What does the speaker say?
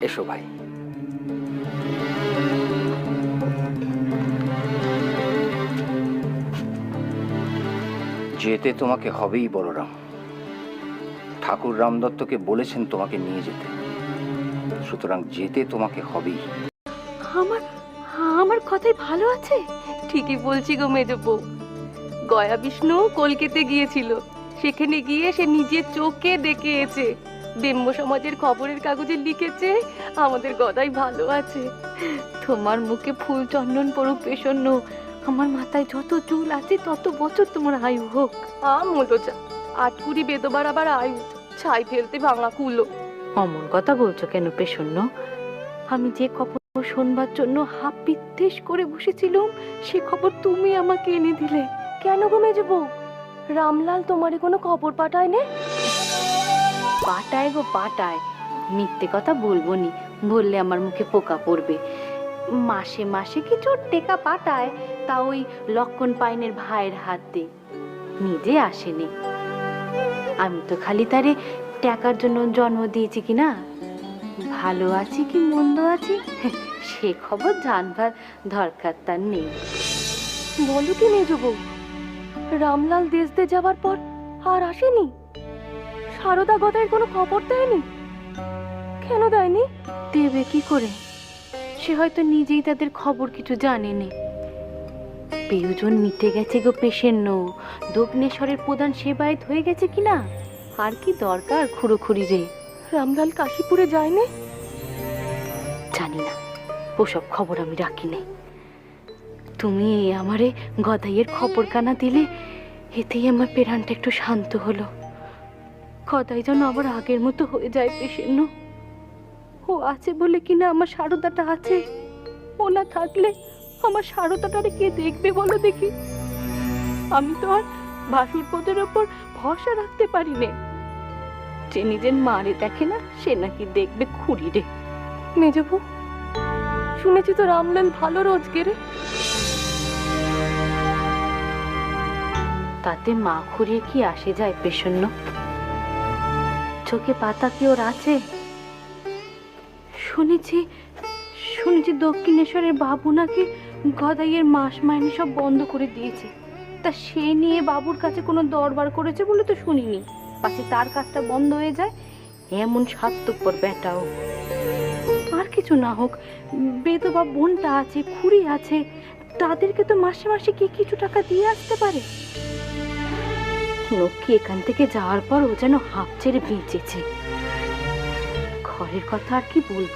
এসো ভাই। যেতে তোমাকে হবেই বলরাম। ঠাকুর রামদত্তকে বলেছেন তোমাকে নিয়ে যেতে। সুতরাং যেতে তোমাকে হবেই। আমার আমার কথাই ভালো আছে? ঠিকই বলছি গো মেজ বউ। গয়া বিষ্ণু কলকাতে গিয়েছিল। সেখানে গিয়ে সে নিজের চোখে দেখে ব্যাম্য সমাজের খবরের কাগজে লিখেছে, আমাদের গদাই ভালো আছে। তোমার মুখে ফুল চন্দন পড়ুক পেশন্য আমার মাথায় যত চুল আছে, তত বছর তোমার আয়ু হোক। আটকুড়ি বেদবার আবার আয়ু, ছাই ফেলতে ভাঙা কুলো। অমন কথা বলছো কেন পেশন্য আমি যে খবর শোনবার জন্য হাফ বিদ্বেষ করে বসেছিলাম, সে খবর তুমি আমাকে এনে দিলে। কেন ঘুমে যাব রামলাল তোমারে কোনো খবর পাঠায় নে পাঠায় গো, পাটায়। মিথ্যে কথা বলব নি, বললে আমার মুখে পোকা পড়বে। মাসে মাসে কিছু টেকা পাঠায় তা ওই লক্ষণ পাইনের ভাইয়ের হাত নিজে আসেনি। আমি তো খালি তারে টাকার জন্য জন্ম দিয়েছি কি না? ভালো আছি কি মন্দ আছি? সে খবর জানবার দরকার তার নেই। বলো কি মেজ বউ, রামলাল দেশ দিয়ে যাওয়ার পর আর আসেনি? সারদা গদায় কোনো খবর দেয়নি? কেন দেয়নি? দেবে কি করে? সে হয়তো নিজেই তাদের খবর কিছু জানেনি। পেয়জন মিটে গেছে গো পেশেন্ট দক্ষিণেশ্বরের প্রধান সেবায়ত হয়ে গেছে কিনা? আর কি দরকার খুঁড়োখুড়ি রে রামলাল কাশীপুরে যায়নি? জানি না। ওসব খবর আমি রাখি নাই তুমি আমারে গদাইয়ের খবর কানা দিলে, এতেই আমার পেরানটা একটু শান্ত হলো। গদাই যেন আবার আগের মতো হয়ে যায় পেশেন্য ও আছে বলে কিনা আমার সারদাটা আছে? ও না থাকলে আমার সারদাটারে কে দেখবে বলো দেখি? আমি তো আর ভাসুর পদের ওপর ভরসা রাখতে পারি নে। যে নিজের মারে দেখে না, সে নাকি দেখবে খুঁড়ি রে মেজবু, শুনেছি তো রামলাল ভালো রোজগেরে। তাতে মা খুঁড়িয়ে কি আসে যায় পেশন্য চোখে পাতা কি ওর আছে? শুনেছি শুনেছি দক্ষিণেশ্বরের বাবু নাকি গদাইয়ের মাস মাইনে সব বন্ধ করে দিয়েছে। তা সে নিয়ে বাবুর কাছে কোনো দরবার করেছে বলে তো শুনিনি। পাশে তার কাজটা বন্ধ হয়ে যায়, এমন স্বার্থপর বেটাও আর কিছু না হোক, বেদবা বোনটা আছে, খুঁড়ি আছে, তাদেরকে তো মাসে মাসে কি কিছু টাকা দিয়ে আসতে পারে? লক্ষ্মী এখান থেকে যাওয়ার পর ও যেন হাঁপ ছেড়ে বেঁচেছে ঘরের কথা আর কি বলব?